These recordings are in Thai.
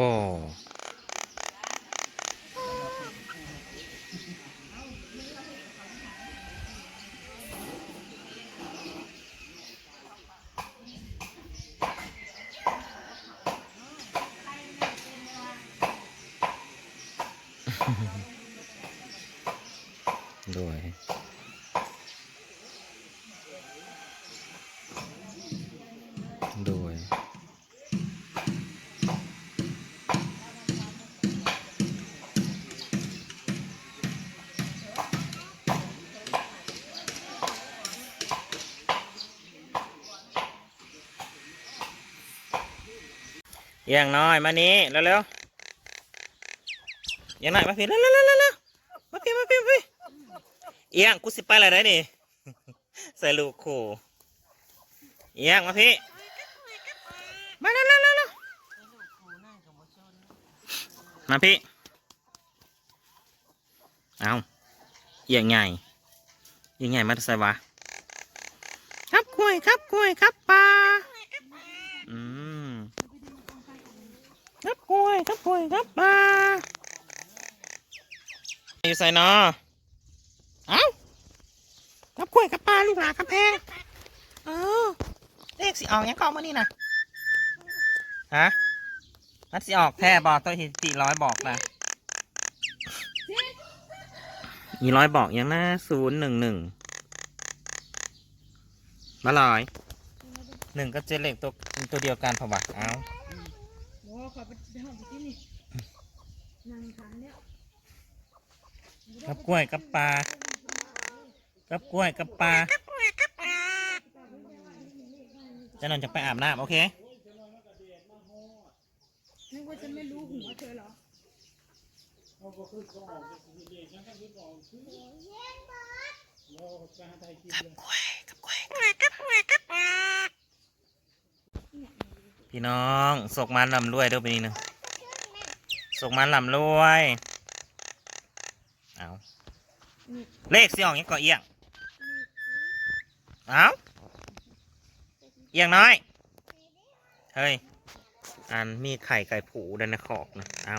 บ่อด้วย อย่างน้อยมานี้เร็วๆอย่างน้อยมาพี่เร็วๆๆๆมาพี่มาพี่มาพี่เอียงกูสิไปอะไรได้นี่ใส่ลูกขู่เอียงมาพี่มาเร็วๆๆๆมาพี่เอาเอียงใหญ่เอียงใหญ่มาใส่วะครับกล้วยครับกล้วยครับปลาอืม กล้วยครับกล้วยครับปลาอยู่ใส่นอเอ้าครับกล้วยครับปลาลูกหลาครับแพงเออเลขสิออกยังกอมานี่นะฮะมันสิออกแท้บอกตัวหินสี่ร้อยบอกนะมีร้อยบอกยังนะศูนย์หนึ่งหนึ่งมาลอยหนึ่งก็เจเลขตัวตัวเดียวกันผวักเอ้า อ้ขอไปเดี๋ยวไปที่นี่นั่งทานแล้วกับกล้วยกับปลากับกล้วยกับปลาจะนอนจะไปอาบน้ำโอเคนึกว่าจะไม่รู้หัวเธอเหรอกับกล้วยกับกล้วย พี่น้องสกมันลำรวยเด้อไปนี่หนึงสกมันลำรวยเอาเลขสิออกยังก่อเอียงเอาเอียงน้อย เฮ้ย อันมีไข่ไก่ผูดันนะขอกนะ เอา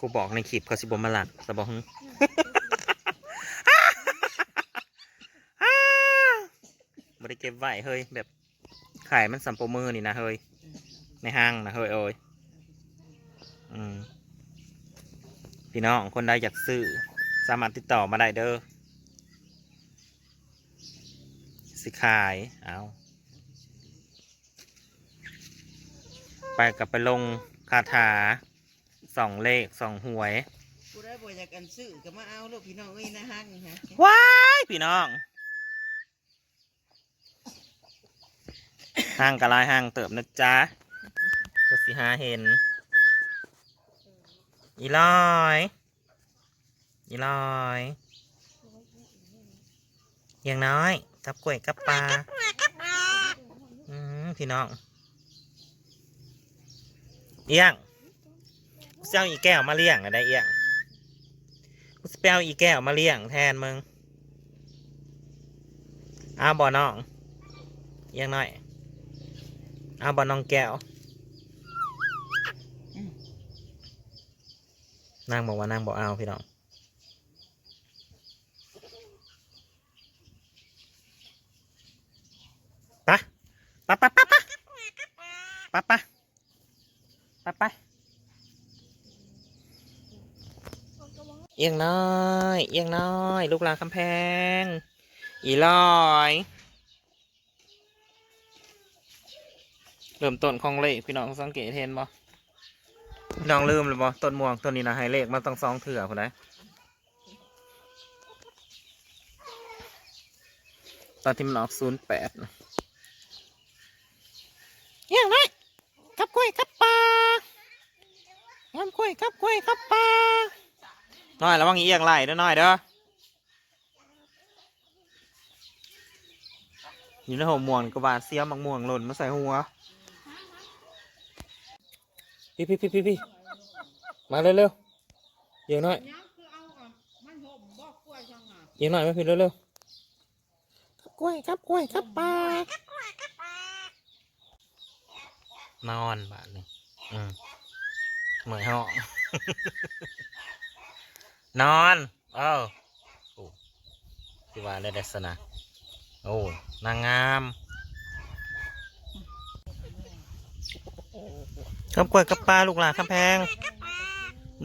กูบอกในคลิปเขาสิบมาหลักสบองบริเก็บไหวเฮ้ย แบบไขายมันสัมปมือนี่นะเฮ้ย ในห้างนะเฮ้ยโอ้ยอืมพี่น้องคนใดอยากซื้อ สามารถติดต่อมาได้เด้อสิขายเอาไปกับไปลงคาถาสองเลขสองหวยกูได้บ่อยากกันซื้อก็มาเอาลูกพี่น้องเอ้ยนะฮังฮะว้ายพี่น้องห้างกะลายห้างเติบนะจ๊ะ ก็สิหาเห็น อีลอย อีลอยอย่างน้อยกับกล้วยกับปลาอืมพี่น้องเอียงกูจะเอาอีแก้วมาเลี้ยงอะได้เอียงกูจะไปเอาอีแก้วมาเลี้ยงแทนมึงเอาบ่อน้องเอียงหน่อยเอาบ่อน้องแก้ว นางบอกว่านางบอกเอาพี่น้องไปไปไปไปไปไปไปไปไปเอียงน้อยเอียงน้อย ลูกหลานคำแพง อีลอยเริ่มต้นของเลขพี่น้องสังเกตเห็นบ่พี่ น้องลืมเลยบ่ต้นม่วงต้นนี้นะให้เลขมันต้องสองเถื่อคนไหนตอนที่มันออกศูนย์แปดเอียงน้อยกับกล้วยกับปลากับกล้วยกับกล้วยกับปลาน้อยระวังอีเอียงไหลเด้อน้อยเด้ออยู่ในหัวม่วงกบาดเสียมักม่วงหล่นมาใส่หัวพี่พี่พี่พี่พี่ มาเร็วเร็วๆเดี๋ยวหน่อยยังคือเอาอะมันห่มบอกกล้วยช่างอะเดี๋ยวหน่อยมาพี่เร็วเร็วครับกล้วยครับกล้วยครับปลานอนบาดนี่อืมเหมือนห้องนอนเอ้าโอ้ที่ว่าได้ลักษณะโอ้นางงามกับกล้วยกับปลาลูกหลานคำแพง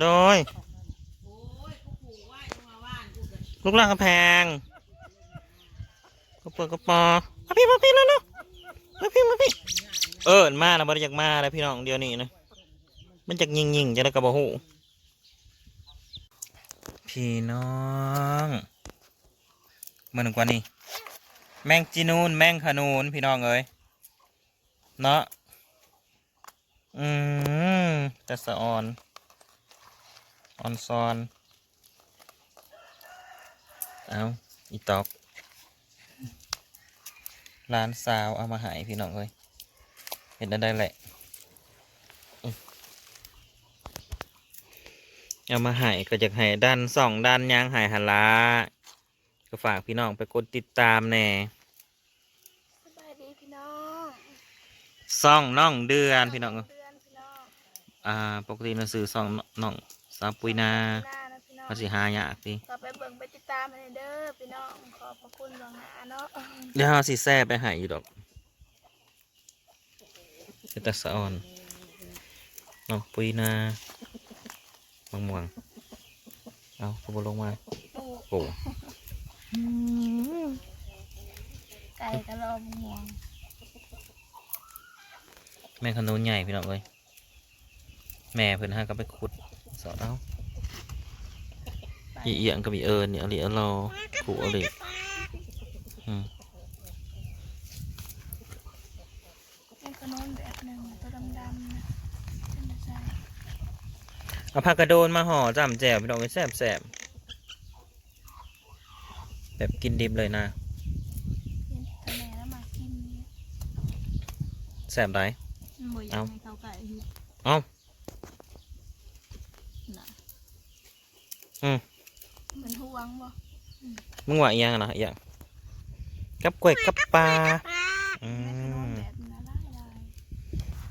โดยลูกหลานคำแพงกับกล้วยกับปลามาพี่มาพี่แล้วเนาะมาพี่มาพี่เออมาแล้วบริจากมาแล้วพี่น้องเดียวนี้นะมันจากยิงยิงจะได้กระบอกหูพี่น้องมาหนึ่งกว่านี้แมงจีนูนแมงขนูนพี่น้องเอ้ยเนาะอืมแต่สะออน ออนซอน เอาอีตอกร้านสาวเอามาหายพี่น้องเอ้ยเห็นได้ได้แหละเอามาหายก็จะให้ด้านสองด้านยางหายหันละก็ฝากพี่น้องไปกดติดตามแน่สบายดีพี่น้องซ่องน้องเดือนพี่น้องเดือนพี่น้องอ่าปกติหนังสือซ่องน้อง สาวปุยนาหน้านะพี่น้องภาษีหายากดิก็ไปเบิ่งไปติดตามให้เด้อพี่น้องขอบพระคุณหลวงหาเนาะเดี๋ยวเราสิแซ่ไปใหายอยู่ดอกเป็นตาสะออนน้องปุยนาบางม่วงเอาขบลงมาโอ้โอ้ไก่กระรอกม่วงแม่ขนุนใหญ่พี่น้องเอ้ยแม่เพิ่นห้าก็ไปขุด สอดเอาอีเอียงกับอีเอิญเนี่ยอะไรเราขู่อะไรอืมเป็นขนมแบบหนึ่งตัวดำๆนะเป็นอะไรเอาผักกระโดนมาห่อจำแจ่วพี่น้องไว้แซ่บแซ่บแบบกินดิบเลยนะเป็นทะเลแล้วมากินเนี่ยแซ่บไรมันบ่อยากให้เขาไก่อยู่เอ้า น่ะ อืมมันห่วงบ่มึงว่าอีหยังนะอีหยังกับกล้วยกับปลาอืเป็นขนมมแบบนั้นละลาย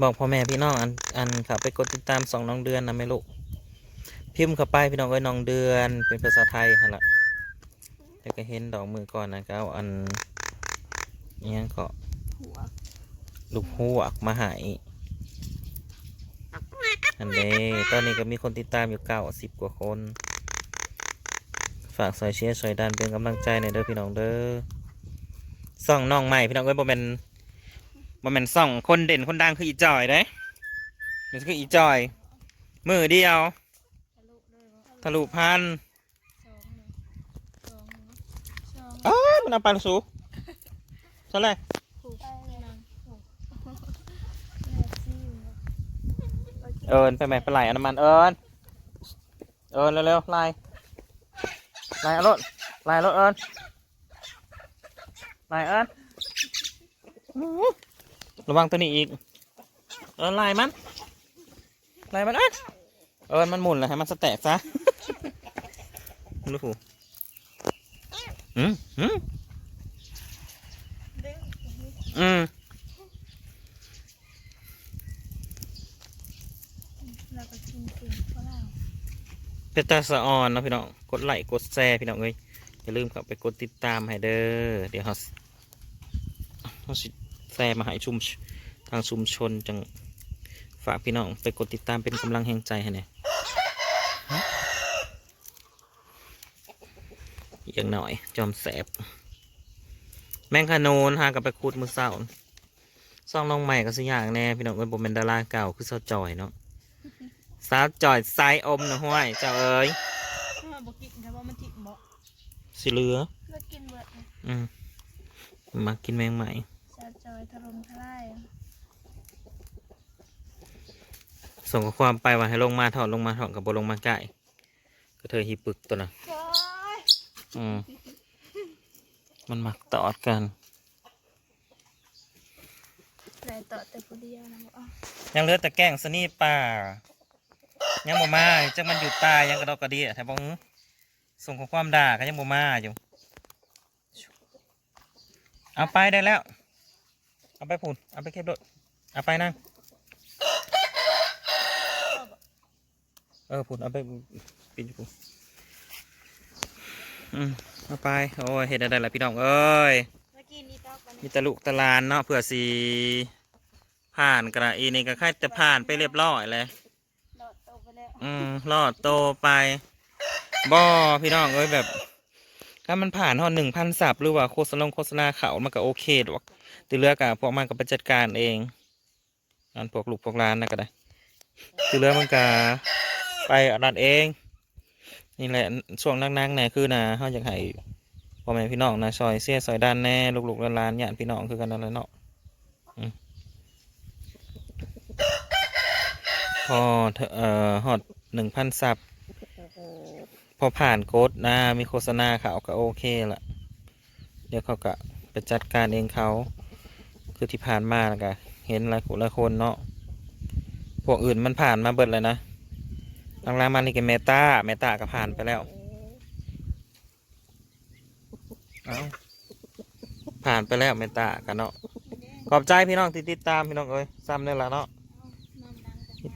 บอกพ่อแม่พี่น้องอันอันค่ะไปกดติดตามสองน้องเดือนนะไม่ลูกพิมพ์เข้าไปพี่น้องก็น้องเดือนเป็นภาษาไทยฮะละแต่ก็เห็นดอกมือก่อนนะก็เอาอันอิหยังก็ๆหัวลูกหวกมาใหายอันเด้ตอนนี้ก็มีคนติดตามอยู่เก้าสิบกว่าคน ฝากซอยเชียร์ซอยดันเป็นกำลังใจในเด้อพี่น้องเด้อส่องน้องใหม่พี่น้องเอ้ยบ่แม่นบ่แม่นส่องคนเด่นคนดังคืออีจอยเด้มันคืออีจอย มือเดียวทะลุทะลุพันองหนึ่งสองหนึ่งสองเอ้ยมันเอาไปลูกสูเท่าไหรผูกไปเลยนะผูกแม่ซิ่วเอิญไปไหมไปไหลอน้ำมันเอิญเอิญเร็วๆไล่ ล่เอารถไล่เอารถเอิญไล่เอิญระวังตัวนี้อีก เอิญไล่มันไล่มันเอิญเอิญมันหมุนเลยให้มันสแตกซะลูกผูอืมอืมอืม แล้วก็กินเก่งเพราะเรา เป็นตาสะออนนะพี่น้องกดไลค์กดแชร์พี่น้องเอ้ยอย่าลืมเข้าไปกดติดตามให้เด้อเดี๋ยวเราสิเราสิแชร์มาให้ชุมทางชุมชนจังฝากพี่น้องไปกดติดตามเป็นกำลังแห่งใจให้เนี่ยอย่างหน่อย จอมแสบ แมงคาโนนหากับไปคูดมือเศร้าซองน้องใหม่ก็สิอย่างแน่พี่น้องเอ้ยผมเป็นดาราเก่าคือสาจอยเนาะ สาวจอยสายอมนะห้วยเจ้าเอ้ยถ้าบอกกินแต่ว่ามันจิกบ่สิเหลือเลิกกินเบิดเลยอืมมากินแมงใหม่สาวจอยทะลมทลายส่งข้อความไปว่าให้ลงมาถอดลงมาถอดกับบลงมาใกล้ก็เธอฮีปึกตัวน่ะจอยอืมมันมักตอดกันไหนต่อแต่ผู้เดียวนะบอกอ้าวยังเหลือแต่แกล้งสนี่ป่า ยังบ่มาจังมันหยุดตายยังกระดอกกระเดียแถวบ้องส่งข้อความด่าก็ยังบ่มาอยู่ เอาไปได้แล้ว เอาไปผุนเอาไปเก็บรถเอาไปนั่ง เออพูดเอาไปปิดอยู่พูดอืมเอาไปโอ้ยเห็ดอะไรล่ะพี่น้องเอ้ยเมื่อกี้นี้ตอกกันมีแตะลุกตะลานเนาะเผื่อสีผ่านกระอีนี่ก็แค่จะผ่านไปเรียบร้อยเลย อืมรอดโตไปบ่พี่น้องเอ้ยแบบ ถ้ามันผ่านหอหนึ่งพันสับหรือว่าโฆษณาโฆษณาเขามันก็โอเคดอกตีเลือกอะพวกมันก็ไปจัดการเองอันพวกลูกพวกร้านนะก็ได้ตีเลือกมันก็ไปอันนั้นเอง นี่แหละช่วงนักๆเนี่ยคือนะเขาอยากให้พ่อแม่พี่น้องนะซอยเสียซอยด้านแน่ลูกๆร้านๆญาติพี่น้องคือกันนั่นแหละเนาะอืม พอเอ่อฮอดหนึ่งพันซับ พอผ่านโค้ดนะมีโฆษณาเขาก็โอเคละเดี๋ยวเขาก็ไปจัดการเองเขา คือที่ผ่านมาแล้วก็เห็นหลายคนหลายคนเนาะพวกอื่นมันผ่านมาเบิดเลยนะหลังๆมานี่ก็เมตาเมตาก็ผ่านไปแล้วเอาผ่านไปแล้วเมตากันเนาะขอบใจพี่น้องที่ติดตามพี่น้องเอ้ยซ้ำเนี่แหละเนาะ น้